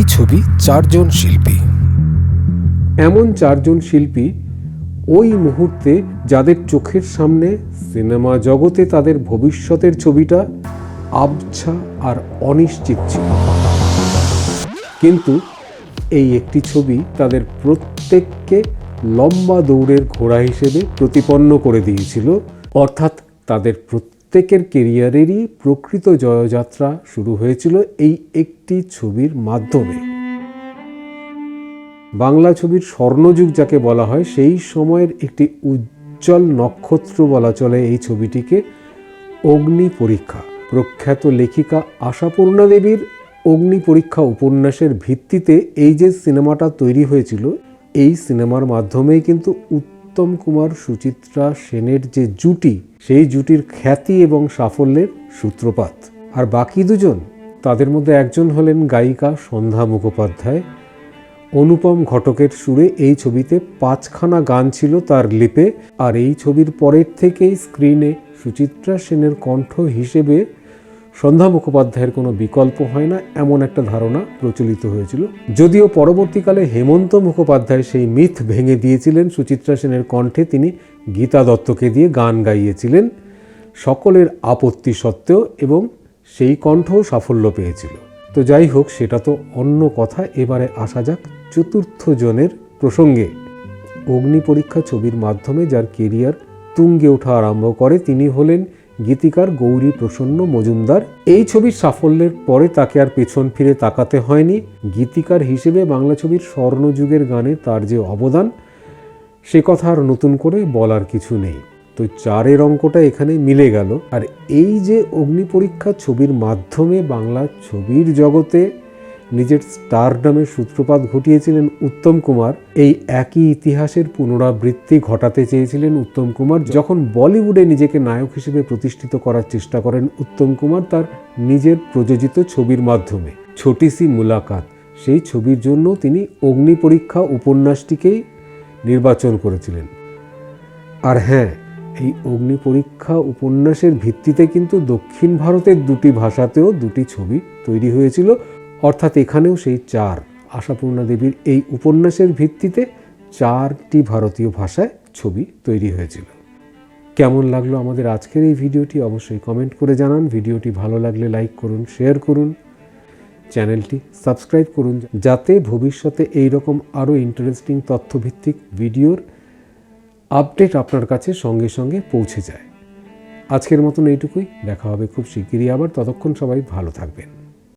একটি ছবি চারজন শিল্পী। এমন চারজন শিল্পী ওই মুহূর্তে যাদের চোখের সামনে সিনেমা জগতে তাদের ভবিষ্যতের ছবিটা আবছা আর অনিশ্চিত ছিল। কিন্তু এই একটি ছবি তাদের প্রত্যেককে লম্বা দৌড়ের ঘোড়া হিসেবে প্রতিপন্ন করে দিয়েছিল, অর্থাৎ তাদের প্রত্যেকের কেরিয়ারেরই প্রকৃত জয়যাত্রা শুরু হয়েছিল এই একটি ছবির মাধ্যমে। বাংলা ছবির স্বর্ণযুগ যাকে বলা হয়, সেই সময়ের একটি উজ্জ্বল নক্ষত্র বলা চলে এই ছবিটিকে, অগ্নি পরীক্ষা। প্রখ্যাত লেখিকা আশাপূর্ণা দেবীর অগ্নি পরীক্ষা উপন্যাসের ভিত্তিতে এই যে সিনেমাটা তৈরি হয়েছিল, এই সিনেমার মাধ্যমেই কিন্তু উত্তম কুমার সুচিত্রা সেনের যে জুটি, সেই জুটির খ্যাতি এবং সাফল্যের সূত্রপাত। আর বাকি দুজন, তাদের মধ্যে একজন হলেন গায়িকা সন্ধ্যা মুখোপাধ্যায়। অনুপম ঘটকের সুরে এই ছবিতে পাঁচখানা গান ছিল তার লিপে। আর এই ছবির পরের থেকেই স্ক্রিনে সুচিত্রা সেনের কণ্ঠ হিসেবে সন্ধ্যা মুখোপাধ্যায়ের কোনো বিকল্প হয় না, এমন একটা ধারণা প্রচলিত হয়েছিল। যদিও পরবর্তীকালে হেমন্ত মুখোপাধ্যায় সেই মিথ ভেঙে দিয়েছিলেন, সুচিত্রা সেনের কণ্ঠে তিনি গীতা দত্তকে দিয়ে গান গাইয়েছিলেন, সকলের আপত্তি সত্ত্বেও এবং সেই কণ্ঠও সাফল্য পেয়েছিল। তো যাই হোক, সেটা তো অন্য কথা, এবারে আসা যাক চতুর্থ জনের প্রসঙ্গে। অগ্নি পরীক্ষা ছবির মাধ্যমে যার কেরিয়ার তুঙ্গে ওঠা আরম্ভ করে, তিনি হলেন গীতিকার গৌরী প্রসন্ন মজুমদার। এই ছবির সাফল্যের পরে তাকে আর পেছন ফিরে তাকাতে হয়নি। গীতিকার হিসেবে বাংলা ছবির স্বর্ণযুগের গানে তার যে অবদান, সে কথা আর নতুন করে বলার কিছু নেই। তো চারের অঙ্কটা এখানে মিলে গেল। আর এই যে অগ্নি পরীক্ষা ছবির মাধ্যমে বাংলা ছবির জগতে নিজের স্টারডামের সূত্রপাত ঘটিয়েছিলেন উত্তম কুমার। এই একই ইতিহাসের পুনরাবৃত্তি ঘটাতে চেয়েছিলেন উত্তম কুমার। যখন বলিউডে নিজেকে নায়ক হিসেবে প্রতিষ্ঠিত করার চেষ্টা করেন উত্তম কুমার তার নিজের প্রযোজিত ছবির মাধ্যমে। ছোটি সি মুলাকাত, সেই ছবির জন্য তিনি অগ্নি পরীক্ষা উপন্যাসটিকেই নির্বাচন করেছিলেন। আর হ্যাঁ এই অগ্নি পরীক্ষা উপন্যাসের ভিত্তিতে কিন্তু দক্ষিণ ভারতের দুটি ভাষাতেও দুটি ছবি তৈরি হয়েছিল। অর্থাৎ এখানেও সেই চার আশাপূর্ণা দেবীর এই উপন্যাসের ভিত্তিতে চারটি ভারতীয় ভাষায় ছবি তৈরি হয়েছিল। কেমন লাগল আমাদের আজকের এই ভিডিওটি অবশ্যই কমেন্ট করে জানান। ভিডিওটি ভালো লাগলে লাইক করুন, শেয়ার করুন। চ্যানেলটি সাবস্ক্রাইব করুন যাতে ভবিষ্যতে এই রকম আরও ইন্টারেস্টিং তথ্যভিত্তিক ভিডিওর আপডেট আপনার কাছে সঙ্গে সঙ্গে পৌঁছে যায়। আজকের মতন এইটুকুই। দেখা হবে খুব শিগগিরই আবার। ততক্ষণ সবাই ভালো থাকবেন।